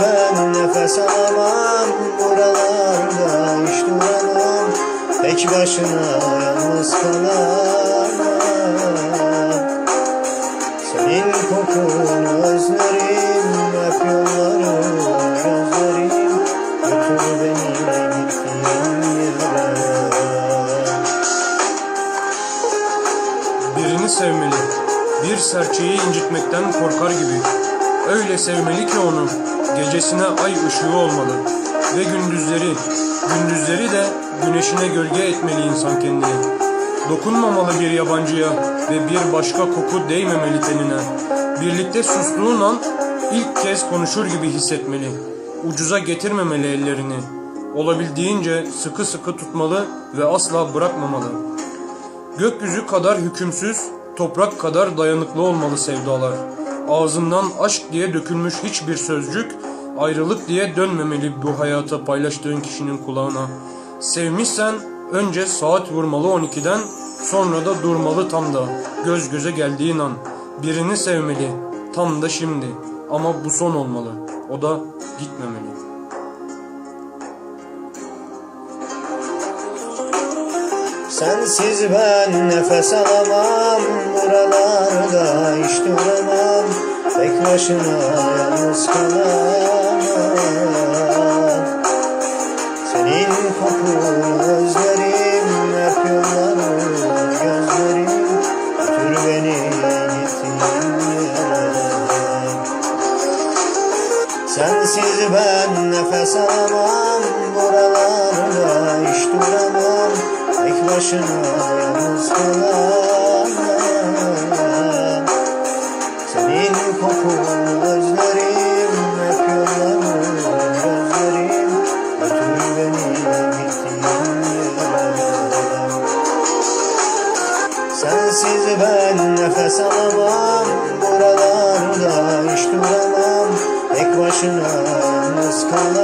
ben nefes alamam Buralarda hiç duramam Tek başına yalnız kalamam Senin kokunu özlerim Hep yolları gözlerim Götür beni gittiğin yere Birini sevmeli. Bir serçeyi incitmekten korkar gibi. Öyle sevmeli ki onu. Gecesine ay ışığı olmalı. Ve gündüzleri, gündüzleri de güneşine gölge etmeli insan kendini. Dokunmamalı bir yabancıya ve bir başka koku değmemeli tenine. Birlikte sustuğun an ilk kez konuşur gibi hissetmeli. Ucuza getirmemeli ellerini. Olabildiğince sıkı sıkı tutmalı ve asla bırakmamalı. Gökyüzü kadar hükümsüz, toprak kadar dayanıklı olmalı sevdalar. Ağzından aşk diye dökülmüş hiçbir sözcük, ayrılık diye dönmemeli bu hayata paylaştığın kişinin kulağına. Sevmişsen önce saat vurmalı 12'den, sonra da durmalı tam da, göz göze geldiğin an. Birini sevmeli, tam da şimdi. Ama bu son olmalı, o da gitmemeli. Sensiz ben nefes alamam Buralarda hiç duramam Tek başına yalnız kalamam. Senin kokunu özlerim Hep yolları gözlerim Götür beni gittiğin Sensiz ben nefes alamam Buralarda hiç duramam. Tek başına yalnız kalamam Sensiz ben nefes alamam Buralarda hiç duramam. Tek başına yalnız kalamam